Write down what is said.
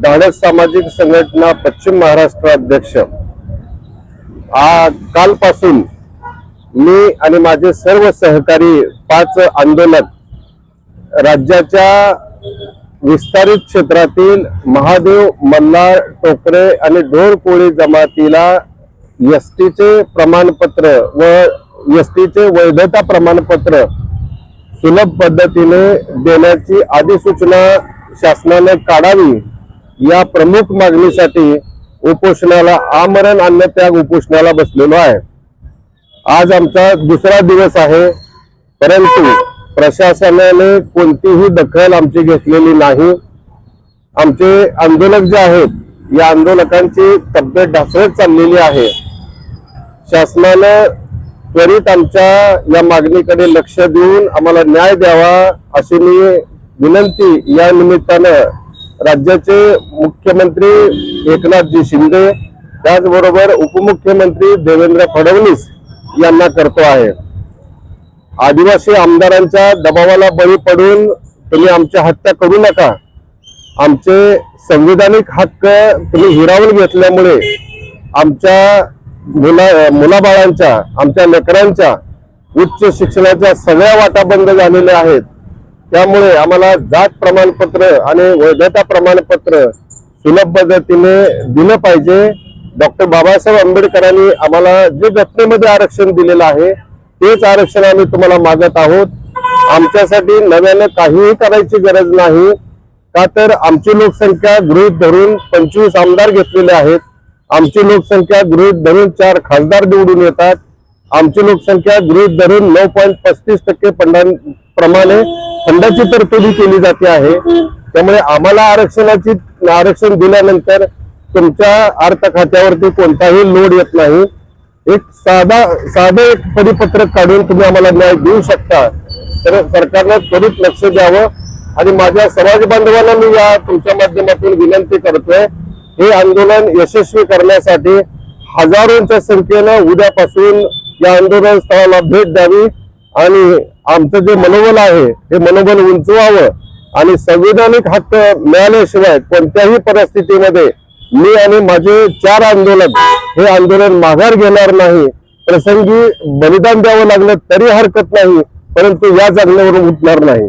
धाडस सामाजिक संघटना पश्चिम महाराष्ट्र अध्यक्ष. आ कालपासून मी आणि माझे सर्व सहकारी पाच आंदोलक राज्याच्या विस्तारित क्षेत्रातील महादेव मल्हार टोकरे आणि ढोरकोळी जमातीला एस टीचे प्रमाणपत्र व एस टीचे वैधता प्रमाणपत्र सुलभ पद्धतीने देण्याची अधिसूचना शासनाने काढावी या प्रमुख मागणीसाठी उपोषणाला आमरण अन्नत्याग उपोषणाला बसलेलो आहे. आज आमचा दुसरा दिवस आहे परंतु प्रशासनाने कोणतीही दखल आमची घेतलेली नाही. आमचे आंदोलक जे आहेत या आंदोलकांची तब्येत ढासळत चाललेली आहे. शासनानं त्वरित आमच्या या मागणीकडे लक्ष देऊन आम्हाला न्याय द्यावा अशी मी विनंती या निमित्तानं राज्याचे मुख्यमंत्री एकनाथजी शिंदे त्याचबरोबर उपमुख्यमंत्री देवेंद्र फडणवीस यांना करतो आहे. आदिवासी आमदारांच्या दबावाला बळी पडून तुम्ही आमच्या हत्या करू नका. आमचे संविधानिक हक्क तुम्ही हिरावून घेतल्यामुळे आमच्या मुला मुलाबाळांच्या आमच्या लेकरांच्या उच्च शिक्षणाच्या सगळ्या वाटा बंद झालेल्या आहेत. त्यामुळे आम्हाला जात प्रमाणपत्र आणि वैधता प्रमाणपत्र सुलभ पद्धतीने दिलं पाहिजे. डॉक्टर बाबासाहेब आंबेडकरांनी आम्हाला जे घटनेमध्ये आरक्षण दिलेलं आहे तेच आरक्षण आम्ही तुम्हाला मागत आहोत. आमच्यासाठी नव्यानं काहीही करायची गरज नाही. का तर आमची लोकसंख्या गृहित धरून पंचवीस आमदार घेतलेले आहेत. आमची लोकसंख्या गृहित धरून चार खासदार निवडून येतात. आमची लोकसंख्या गृहित धरून नऊ पॉईंट पस्तीस टक्के फंडां प्रमाणे फंडाची तरतुदी केली जाते आहे. त्यामुळे आम्हाला आरक्षणाची आरक्षण दिल्यानंतर तुमच्या अर्थ खात्यावरती कोणताही लोड येत नाही. एक साधा साधं एक परिपत्रक काढून तुम्ही आम्हाला न्याय देऊ शकता. तर सरकारनं त्वरित लक्ष द्यावं. आणि माझ्या समाज बांधवांना मी या तुमच्या माध्यमातून विनंती करतोय हे आंदोलन यशस्वी करण्यासाठी हजारोंच्या संख्येनं उद्यापासून या आंदोलन स्थळाला भेट द्यावी आणि आमचं जे मनोबल आहे हे मनोबल उंचवावं आणि संविधानिक हक्क मिळाल्याशिवाय कोणत्याही परिस्थितीमध्ये मी आणि माझे चार आंदोलन हे आंदोलन माघार घेणार नाही. प्रसंगी बलिदान द्यावं लागलं तरी हरकत नाही परंतु या जागण्यावरून उठणार नाही.